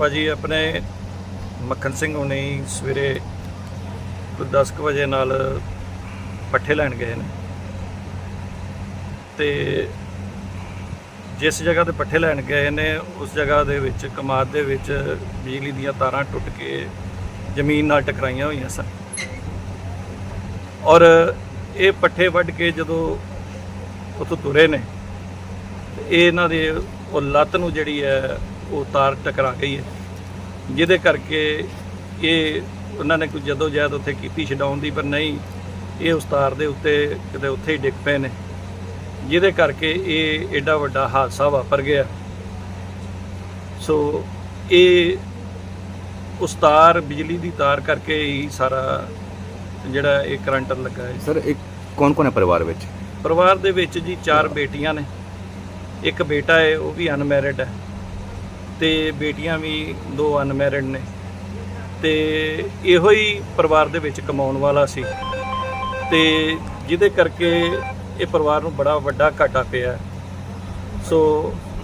ਭਾਜੀ ਆਪਣੇ ਮੱਖਣ ਸਿੰਘ ਹੁਣੀ ਸਵੇਰੇ ਕੋਈ 10 ਕੁ ਵਜੇ ਨਾਲ ਪੱਠੇ ਲੈਣ ਗਏ ਨੇ। ਤੇ ਜਿਸ ਜਗ੍ਹਾ ਤੇ ਪੱਠੇ ਲੈਣ ਗਏ ਨੇ, ਉਸ ਜਗ੍ਹਾ ਦੇ ਵਿੱਚ, ਕਮਾਦ ਦੇ ਵਿੱਚ ਬਿਜਲੀ ਦੀਆਂ ਤਾਰਾਂ ਟੁੱਟ ਕੇ ਜ਼ਮੀਨ ਨਾਲ ਟਕਰਾਈਆਂ ਹੋਈਆਂ ਸਨ। ਔਰ ਇਹ ਪੱਠੇ ਵੱਢ ਕੇ ਜਦੋਂ ਉੱਥੋਂ ਤੁਰੇ ਨੇ ਇਹ ਇਹਨਾਂ ਦੇ ਉਹ ਲੱਤ ਨੂੰ ਜਿਹੜੀ ਹੈ ਉਹ ਤਾਰ ਟਕਰਾ ਗਈ ਹੈ। ਜਿਹਦੇ ਕਰਕੇ ਇਹ ਉਹਨਾਂ ਨੇ ਕੋਈ ਜਦੋਂ ਜਹਿਦ ਉੱਥੇ ਕੀਤੀ ਛਡਾਉਣ ਦੀ ਪਰ ਨਹੀਂ ਇਹ ਉਸ ਤਾਰ ਦੇ ਉੱਤੇ ਕਿਤੇ ਉੱਥੇ ਹੀ ਡਿੱਗ ਪਏ ਨੇ। ਜਿਹਦੇ ਕਰਕੇ ਇਹ ਐਡਾ ਵੱਡਾ ਹਾਦਸਾ ਵਾਪਰ ਗਿਆ। ਸੋ ਇਹ ਉਸ ਤਾਰ ਬਿਜਲੀ ਦੀ ਤਾਰ ਕਰਕੇ ਹੀ ਸਾਰਾ ਜਿਹੜਾ ਇਹ ਕਰੰਟ ਲੱਗਾ ਹੈ। ਸਰ ਇੱਕ ਕੌਣ ਕੌਣ ਹੈ ਪਰਿਵਾਰ ਵਿੱਚ? ਪਰਿਵਾਰ ਦੇ ਵਿੱਚ ਜੀ ਚਾਰ ਬੇਟੀਆਂ ਨੇ। ਇੱਕ ਬੇਟਾ ਹੈ ਉਹ ਵੀ ਅਨਮੈਰਿਡ ਹੈ। ਤੇ ਬੇਟੀਆਂ ਵੀ ਦੋ ਅਨਮੈਰਿਡ ਨੇ। ਤੇ ਇਹੋ ਹੀ ਪਰਿਵਾਰ ਦੇ ਵਿੱਚ ਕਮਾਉਣ ਵਾਲਾ ਸੀ। ਤੇ ਜਿਹਦੇ ਕਰਕੇ ਇਹ ਪਰਿਵਾਰ ਨੂੰ ਬੜਾ ਵੱਡਾ ਘਾਟਾ ਪਿਆ। ਸੋ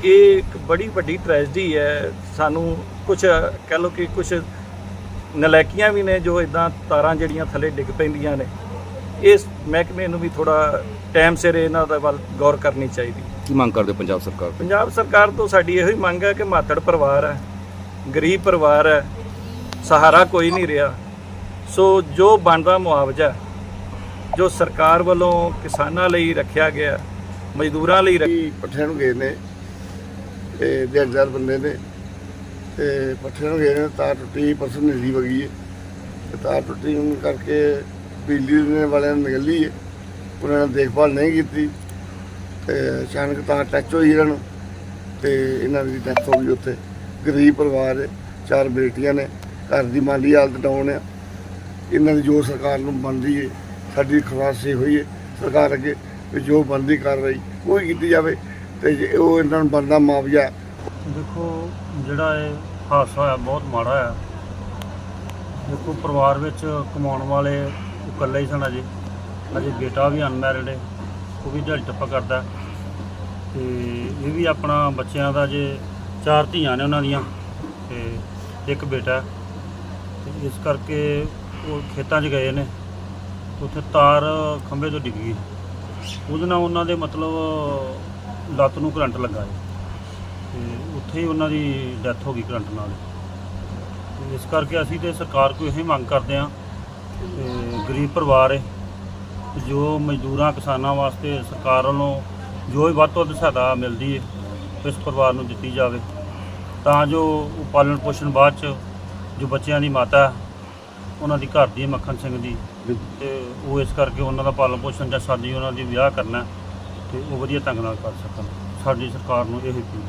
ਇਹ ਇੱਕ ਬੜੀ ਵੱਡੀ ਟ੍ਰੈਜਡੀ ਹੈ। ਸਾਨੂੰ ਕੁਝ ਕਹਿ ਲਓ ਕਿ ਕੁਝ ਨਲਾਇਕੀਆਂ ਵੀ ਨੇ ਜੋ ਇਦਾਂ ਤਾਰਾਂ ਜਿਹੜੀਆਂ ਥੱਲੇ ਡਿੱਗ ਪੈਂਦੀਆਂ ਨੇ। ਇਸ ਮਹਿਕਮੇ ਨੂੰ ਵੀ ਥੋੜਾ ਟਾਈਮ ਸਿਰ ਇਹਨਾਂ ਦਾ ਵੱਲ ਗੌਰ ਕਰਨੀ ਚਾਹੀਦੀ। ਕੀ ਮੰਗ ਕਰਦੇ ਹੋ ਪੰਜਾਬ ਸਰਕਾਰ ਤੋਂ? ਪੰਜਾਬ ਸਰਕਾਰ ਤੋਂ ਸਾਡੀ ਇਹੋ ਹੀ ਮੰਗ ਹੈ ਕਿ ਮਾਤੜ ਪਰਿਵਾਰ ਹੈ ਗਰੀਬ ਪਰਿਵਾਰ ਹੈ ਸਹਾਰਾ ਕੋਈ ਨਹੀਂ ਰਿਹਾ। ਸੋ ਜੋ ਬਣਦਾ ਮੁਆਵਜ਼ਾ ਜੋ ਸਰਕਾਰ ਵੱਲੋਂ ਕਿਸਾਨਾਂ ਲਈ ਰੱਖਿਆ ਗਿਆ ਮਜ਼ਦੂਰਾਂ ਲਈ ਪੱਠਿਆਂ ਨੂੰ ਗਏ ਨੇ ਤੇ ਦਿਹਾੜੀਦਾਰ ਬੰਦੇ ਨੇ ਤੇ ਪੱਠਿਆਂ ਨੂੰ ਗਏ ਨੇ ਤਾਰ ਟੁੱਟੀ ਪਰਸੋਂ ਨਦੀ ਵਗੀ ਹੈ। ਤੇ ਤਾਰ ਟੁੱਟੀ ਹੋਣ ਕਰਕੇ ਬਿਜਲੀ ਦੇ ਵਾਲਿਆਂ ਨੇ ਨਿਕਲੀ ਹੈ। ਉਹਨਾਂ ਨੇ ਦੇਖਭਾਲ ਨਹੀਂ ਕੀਤੀ ਤੇ ਅਚਾਨਕ ਤਾਂ ਟੱਚ ਹੋਈ ਇਹਨਾਂ ਨੂੰ ਤੇ ਇਹਨਾਂ ਦੀ ਡੈਥ ਹੋ ਗਈ ਉੱਥੇ। ਗਰੀਬ ਪਰਿਵਾਰ ਹੈ, ਚਾਰ ਬੇਟੀਆਂ ਨੇ, ਘਰ ਦੀ ਮਾਲੀ ਹਾਲਤ ਡਾਊਨ ਆ। ਇਹਨਾਂ ਦੀ ਜੋ ਸਰਕਾਰ ਨੂੰ ਬਣਦੀ ਹੈ, ਸਾਡੀ ਖਵਾਸੀ ਹੋਈ ਹੈ, ਸਰਕਾਰ ਅੱਗੇ ਵੀ ਜੋ ਬਣਦੀ ਕਾਰਵਾਈ ਉਹ ਕੀਤੀ ਜਾਵੇ ਤੇ ਜੇ ਉਹ ਇਹਨਾਂ ਨੂੰ ਬਣਦਾ ਮੁਆਵਜ਼ਾ। ਦੇਖੋ, ਜਿਹੜਾ ਇਹ ਹਾਦਸਾ ਹੋਇਆ ਬਹੁਤ ਮਾੜਾ ਆ। ਦੇਖੋ, ਪਰਿਵਾਰ ਵਿੱਚ ਕਮਾਉਣ ਵਾਲੇ ਉਹ ਇਕੱਲਾ ਹੀ ਸਨ ਅਜੇ। ਅਜੇ ਬੇਟਾ ਵੀ ਅਨਮੈਰਿਡ ਹੈ, ਉਹ ਵੀ ਦਿਹਾੜੀ ਟੱਪਾ ਕਰਦਾ। ਤੇ ਇਹ ਵੀ ਆਪਣਾ ਬੱਚਿਆਂ ਦਾ ਜੇ ਚਾਰ ਧੀਆਂ ਨੇ ਉਹਨਾਂ ਦੀਆਂ, ਤੇ ਇੱਕ ਬੇਟਾ ਤੇ ਇਸ ਕਰਕੇ ਉਹ ਖੇਤਾਂ 'ਚ ਗਏ ਨੇ। ਉੱਥੇ ਤਾਰ ਖੰਭੇ ਤੋਂ ਡਿੱਗ ਗਈ। ਉਹਦੇ ਨਾਲ ਉਹਨਾਂ ਦੇ ਮਤਲਬ ਲੱਤ ਨੂੰ ਕਰੰਟ ਲੱਗਾ ਹੈ ਤੇ ਉੱਥੇ ਹੀ ਉਹਨਾਂ ਦੀ ਡੈਥ ਹੋ ਗਈ ਕਰੰਟ ਨਾਲ। ਤੇ ਇਸ ਕਰਕੇ ਅਸੀਂ ਤੇ ਸਰਕਾਰ ਕੋਲ ਇਹ ਮੰਗ ਕਰਦੇ ਹਾਂ ਤੇ ਗਰੀਬ ਪਰਿਵਾਰ ਹੈ। ਜੋ ਮਜ਼ਦੂਰਾਂ, ਕਿਸਾਨਾਂ ਵਾਸਤੇ ਸਰਕਾਰ ਵੱਲੋਂ ਜੋ ਵੀ ਵੱਧ ਤੋਂ ਵੱਧ ਸਹਾਇਤਾ ਮਿਲਦੀ ਹੈ, ਇਸ ਪਰਿਵਾਰ ਨੂੰ ਦਿੱਤੀ ਜਾਵੇ। ਤਾਂ ਜੋ ਉਹ ਪਾਲਣ ਪੋਸ਼ਣ ਬਾਅਦ ਚ ਜੋ ਬੱਚਿਆਂ ਦੀ ਮਾਤਾ, ਉਹਨਾਂ ਦੀ ਘਰ ਦੀ ਹੈ ਮੱਖਣ ਸਿੰਘ ਦੀ, ਤੇ ਉਹ ਇਸ ਕਰਕੇ ਉਹਨਾਂ ਦਾ ਪਾਲਣ ਪੋਸ਼ਣ ਜਾਂ ਸਾਡੀ ਉਹਨਾਂ ਦੀ ਵਿਆਹ ਕਰਨਾ ਹੈ, ਤੇ ਉਹ ਵਧੀਆ ਢੰਗ ਨਾਲ ਕਰ ਸਕਣ। ਸਾਡੀ ਸਰਕਾਰ ਨੂੰ ਇਹ ਅਪੀਲ